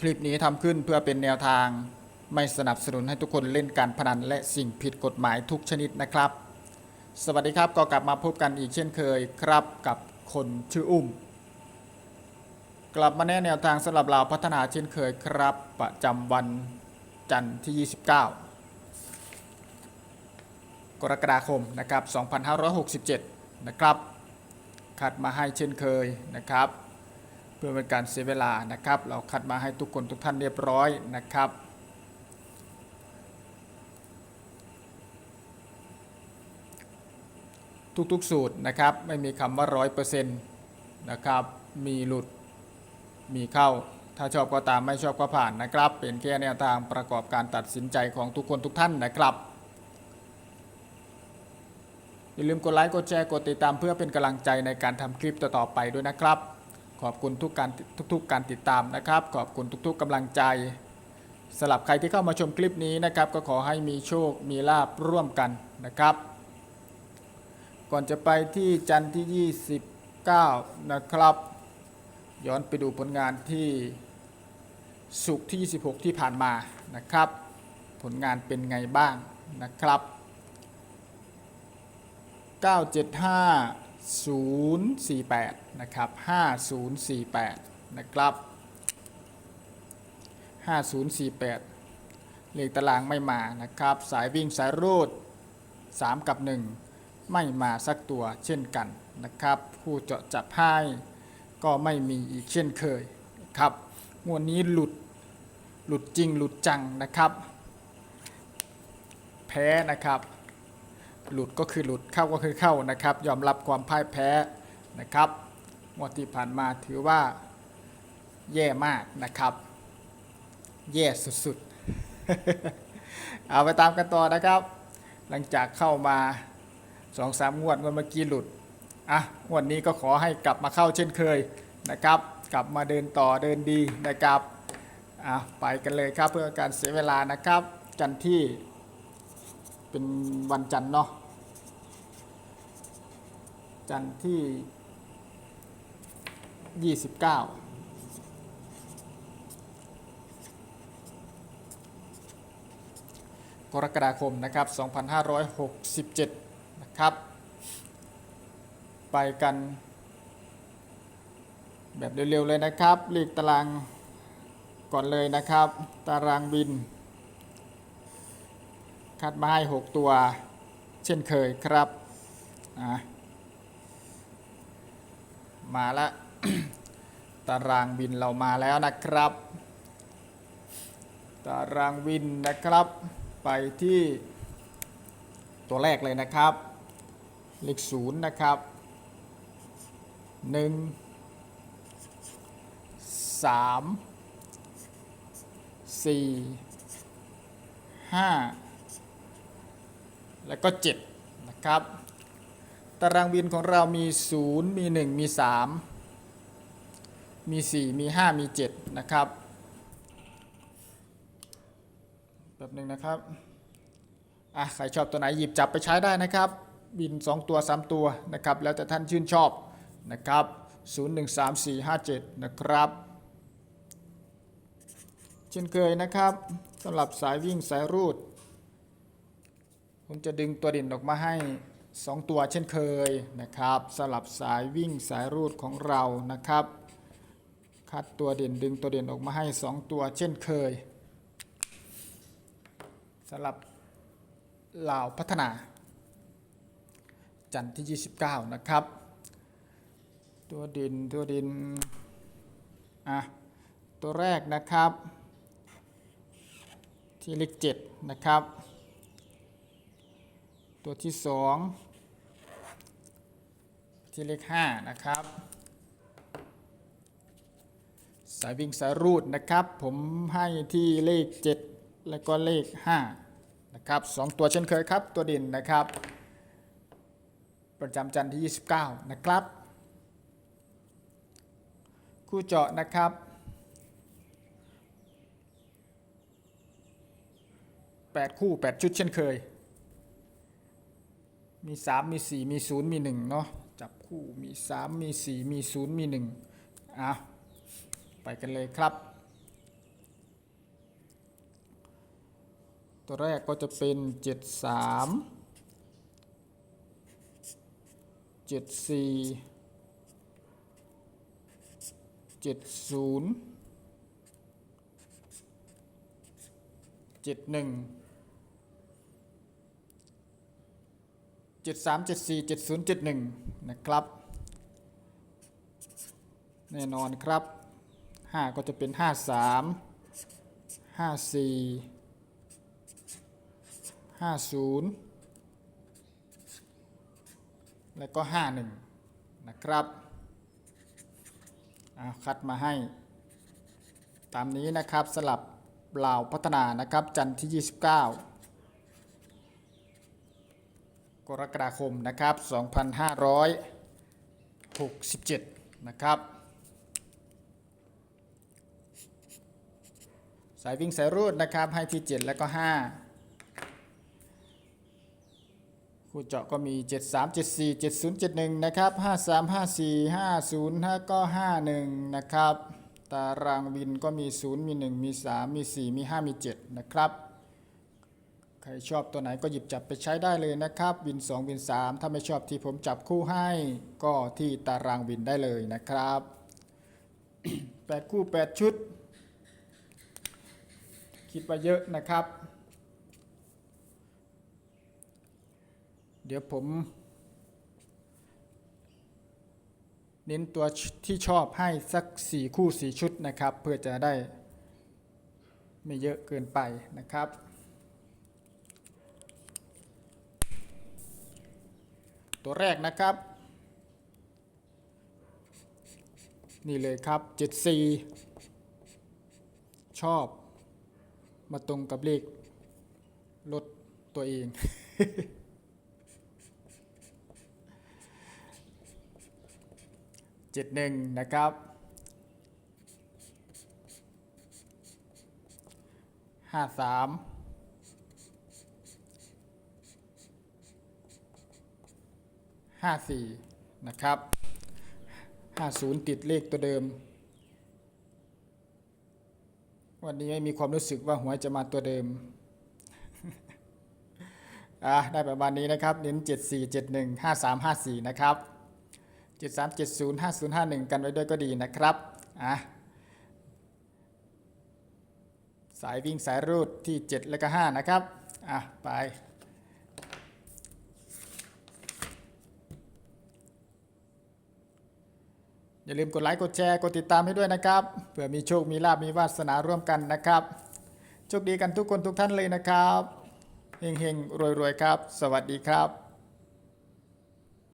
คลิปนี้ทำขึ้นเพื่อเป็นแนวทาง ไม่สนับสนุนให้ทุกคนเล่นการพนันและสิ่งผิดกฎหมายทุกชนิดนะครับ สวัสดีครับก็กลับมาพบกันอีกเช่นเคยครับกับคนชื่ออุ้ม กลับมาแนะแนวทางสำหรับเราพัฒนาเช่นเคยครับ ประจำวันจันทร์ที่ 29 กรกฎาคมนะครับ 2567 นะครับคัดมาให้เช่นเคยนะครับ เพื่อเป็นการเสียเวลานะครับ เราคัดมาให้ทุกคนทุกท่านเรียบร้อยนะครับทุกๆสูตรนะครับไม่มีคำว่าร้อยเปอร์เซ็นต์นะครับมีหลุดมีเข้า ถ้าชอบก็ตามไม่ชอบก็ผ่านนะครับ เป็นแค่แนวทางประกอบการตัดสินใจของทุกคนทุกท่านนะครับ อย่าลืมกดไลค์กดแชร์กดติดตามเพื่อเป็นกำลังใจในการทำคลิปต่อๆไปด้วยนะครับ ขอบคุณทุกการทุกๆการติดตามนะครับ ขอบคุณทุกๆกำลังใจสำหรับใครที่เข้ามาชมคลิปนี้นะครับ ก็ขอให้มีโชคมีลาบร่วมกันนะครับ ก่อนจะไปที่จันทร์ที่ 29 นะครับ ย้อนไปดูผลงานที่สุกที่ 26 ที่ผ่านมานะครับ ผลงานเป็นไงบ้างนะครับ 5048 นะครับ 5048 นะครับ 5048 เลขตารางไม่มานะครับ สายวิ่งสายรูด 3 กับ 1 ไม่มาสักตัวเช่นกันนะครับผู้เจาะจับให้ก็ไม่มีอีกเช่นเคยครับงวดนี้หลุดหลุดจริงหลุดจังนะครับ แพ้นะครับ หลุดก็คือหลุดเข้าก็คือเข้านะครับ ยอมรับความพ่ายแพ้นะครับงวดที่ผ่านมาถือว่าแย่มากนะครับ แย่สุดๆ เอาไปตามกันต่อนะครับ หลังจากเข้ามาสองสามงวดงวดเมื่อกี้หลุดอะงวดนี้ก็ขอให้กลับมาเข้าเช่นเคยนะครับ กลับมาเดินต่อเดินดีนะครับอะไปกันเลยครับเพื่อการเสียเวลานะครับจันที่ เป็นวันจันทร์เนาะจันทร์ที่ 29กรกฎาคมนะครับ 2567 นะครับ ไปกัน แบบเร็วๆเลยนะครับ เลขตารางก่อนเลยนะครับ ตารางบิน คัดมาให้ 6 ตัวเช่นเคยครับมาละตารางบินเรามาแล้วนะครับ ตารางบินนะครับไปที่ตัวแรกเลยนะครับ เลขศูนย์นะครับหนึ่งสามสี่ห้า แล้วก็7นะครับ ตารางบินของเรามี 0 มี 1 มี 3 มี 4 มี 5 มี 7 นะครับแบบหนึ่งนะครับอะใครชอบตัวไหนหยิบจับไปใช้ได้นะครับบิน 2 ตัว 3 ตัวนะครับ แล้วแต่ท่านชื่นชอบนะครับ 0 1 3 4 5 7 นะครับ เช่นเคยนะครับสำหรับสายวิ่งสายรูด ผมจะดึงตัวเด่นออกมาให้ 2 ตัวเช่นเคยนะครับสลับสายวิ่งสายรูดของเรานะครับ คัดตัวเด่นดึงตัวเด่นออกมาให้ 2 ตัวเช่นเคยสำหรับลาวพัฒนา จันทร์ที่ 29 นะครับ ตัวเด่นตัวเด่นอะตัวแรกนะครับ ที่เลข7นะครับ ตัวที่สองที่เลข5นะครับ สายวิ่งสายรูดนะครับ ผมให้ที่เลข 7 แล้วก็เลข5นะครับสองตัวเช่นเคยครับ ตัวเด่นนะครับ ประจำจันทร์ที่ 29 นะครับ คู่เจาะนะครับ8คู่ 8 ชุดเช่นเคย มี 3 มี 4 มี 0 มี 1 เนาะจับคู่มี 3 มี 4 มี 0 มี 1อะไปกันเลยครับ ตัวแรกก็จะเป็น 7 3 7 4 7 0 7 1 ดสี่เจ็ดศูนย์เจ็ดหนึ่งเจ็ดสามเจ็ดสี่เจ็ดศูนย์เจ็ดหนึ่งนะครับ แน่นอนครับห้าก็จะเป็นห้าสามห้าสี่ห้าศูนย์แล้วก็ห้าหนึ่งนะครับเอาคัดมาให้ ตามนี้นะครับสลับเหล่าพัฒนานะครับจันทร์ที่ 29 กรกฎาคมนะครับ 2567 นะครับ สายวิ่งสายรูดนะครับให้ที่ 7 แล้วก็ 5 คู่เจาะก็มี 73 74 70 71 นะครับ 53 54 50แล้วก็ 51 นะครับ ตารางวินก็มี 0 มี 1 มี 3 มี 4 มี 5 มี 7 นะครับ ใครชอบตัวไหนก็หยิบจับไปใช้ได้เลยนะครับ วิน 2 วิน 3 ถ้าไม่ชอบที่ผมจับคู่ให้ ก็ที่ตารางวินได้เลยนะครับ 8 คู่ 8 ชุด คิดว่าเยอะนะครับ เดี๋ยวผม เน้นตัวที่ชอบให้สัก 4 คู่ 4 ชุดนะครับ เพื่อจะได้ไม่เยอะเกินไปนะครับ ตัวแรกนะครับ นี่เลยครับ 74 ชอบ มาตรงกับเลขรถตัวเองเจ็ดหนึ่งนะครับห้าสาม ห้าสี่นะครับห้าศูนย์ติดเลขตัวเดิม วันนี้ไม่มีความรู้สึกว่าหวยจะมาตัวเดิม อะได้ประมาณนี้นะครับ เน้น 74 71 53 54 นะครับ 73 70 50 51 กันไว้ด้วยก็ดีนะครับ อะสายวิ่งสายรูดที่ 7 และก็ 5 นะครับ อะ ไป อย่าลืมกดไลค์กดแชร์กดติดตามให้ด้วยนะครับเผื่อมีโชคมีลาบมีวาสนาร่วมกันนะครับโชคดีกันทุกคนทุกท่านเลยนะครับเฮงๆรวยๆครับ สวัสดีครับ